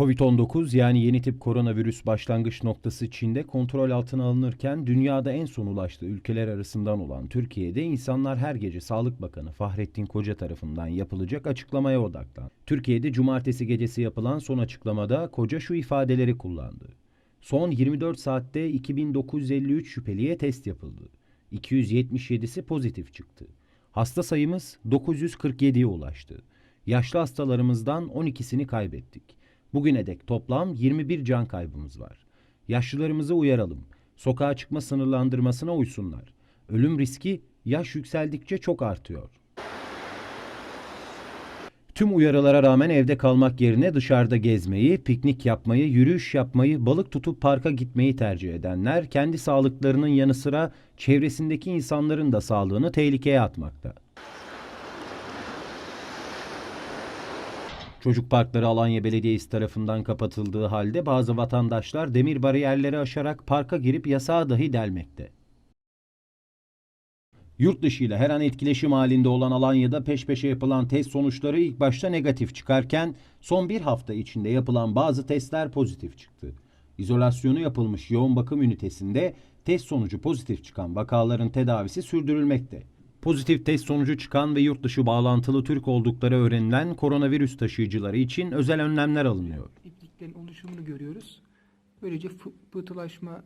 Covid-19 yani yeni tip koronavirüs başlangıç noktası Çin'de kontrol altına alınırken dünyada en son ulaştığı ülkeler arasından olan Türkiye'de insanlar her gece Sağlık Bakanı Fahrettin Koca tarafından yapılacak açıklamaya odaklandı. Türkiye'de cumartesi gecesi yapılan son açıklamada Koca şu ifadeleri kullandı. Son 24 saatte 2953 şüpheliye test yapıldı. 277'si pozitif çıktı. Hasta sayımız 947'ye ulaştı. Yaşlı hastalarımızdan 12'sini kaybettik. Bugüne dek toplam 21 can kaybımız var. Yaşlılarımızı uyaralım. Sokağa çıkma sınırlandırmasına uysunlar. Ölüm riski yaş yükseldikçe çok artıyor. Tüm uyarılara rağmen evde kalmak yerine dışarıda gezmeyi, piknik yapmayı, yürüyüş yapmayı, balık tutup parka gitmeyi tercih edenler kendi sağlıklarının yanı sıra çevresindeki insanların da sağlığını tehlikeye atmakta. Çocuk parkları Alanya Belediyesi tarafından kapatıldığı halde bazı vatandaşlar demir bariyerleri aşarak parka girip yasağı dahi delmekte. Yurt dışı ile her an etkileşim halinde olan Alanya'da peş peşe yapılan test sonuçları ilk başta negatif çıkarken son bir hafta içinde yapılan bazı testler pozitif çıktı. İzolasyonu yapılmış yoğun bakım ünitesinde test sonucu pozitif çıkan vakaların tedavisi sürdürülmekte. Pozitif test sonucu çıkan ve yurt dışı bağlantılı Türk oldukları öğrenilen koronavirüs taşıyıcıları için özel önlemler alınıyor. ipliklerin oluşumunu görüyoruz. Böylece fı- pıhtılaşma